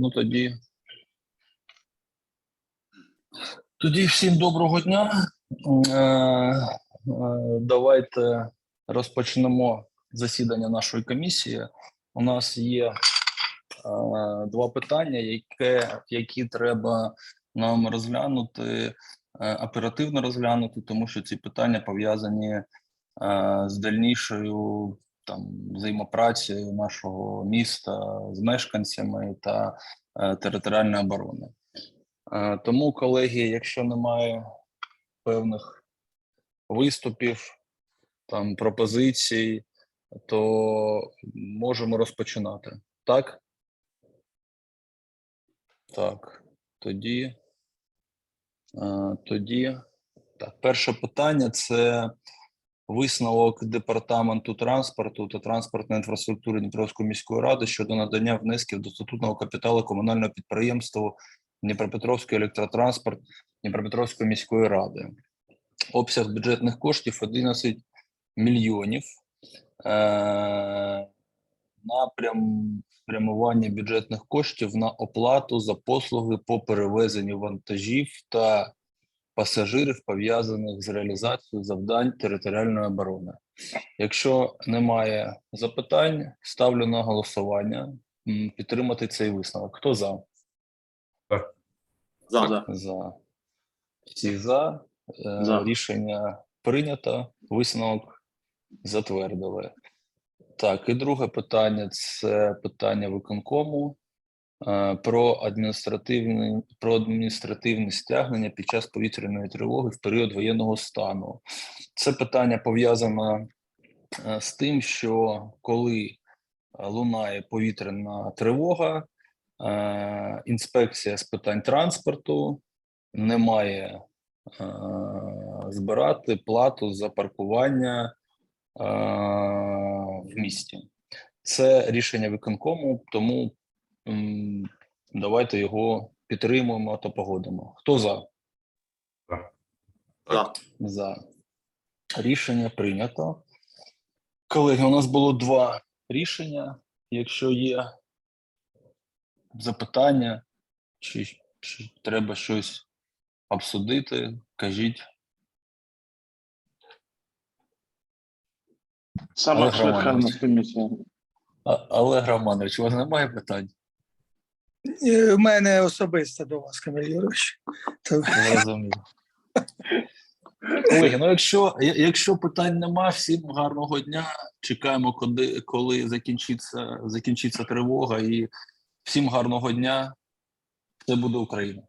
Ну тоді. Тоді всім доброго дня. Е, е, Давайте розпочнемо засідання нашої комісії. У нас є е, два питання, яке, які треба нам розглянути, оперативно розглянути, тому що ці питання пов'язані з дальнішою там взаємопрацею нашого міста з мешканцями та е, територіальної оборони. Е, Тому, колеги, якщо немає певних виступів, там пропозицій, то можемо розпочинати. Так? Так, тоді. е, Тоді. Так, перше питання це висновок департаменту транспорту та транспортної інфраструктури Дніпровської міської ради щодо надання внесків до статутного капіталу комунального підприємства Дніпропетровський електротранспорт Дніпропетровської міської ради. Обсяг бюджетних коштів 11 мільйонів. Е, напрям спрямування бюджетних коштів на оплату за послуги по перевезенню вантажів та пасажирів, пов'язаних з реалізацією завдань територіальної оборони. Якщо немає запитань, ставлю на голосування підтримати цей висновок. Хто за? За, за. За. Всі за. Е, За. Рішення прийнято. Висновок затвердили. Так, і друге питання це питання виконкому про адміністративне, про адміністративне стягнення під час повітряної тривоги в період воєнного стану. Це питання пов'язано е, з тим, що коли е, лунає повітряна тривога, е, інспекція з питань транспорту не має е, збирати плату за паркування е, в місті. Це рішення виконкому, тому давайте його підтримуємо та погодимо. Хто за? За. За. Рішення прийнято. Колеги, у нас було два рішення. Якщо є запитання, чи, чи треба щось обсудити, кажіть. Саме швидка комісія. А, Олег Романович, у вас немає питань? Е, У мене особисто до вас, Камиль Юрович. Розумію Колеги, ну якщо, якщо питань нема, всім гарного дня. Чекаємо, коли, коли закінчиться, закінчиться тривога, і всім гарного дня. Це буде Україна.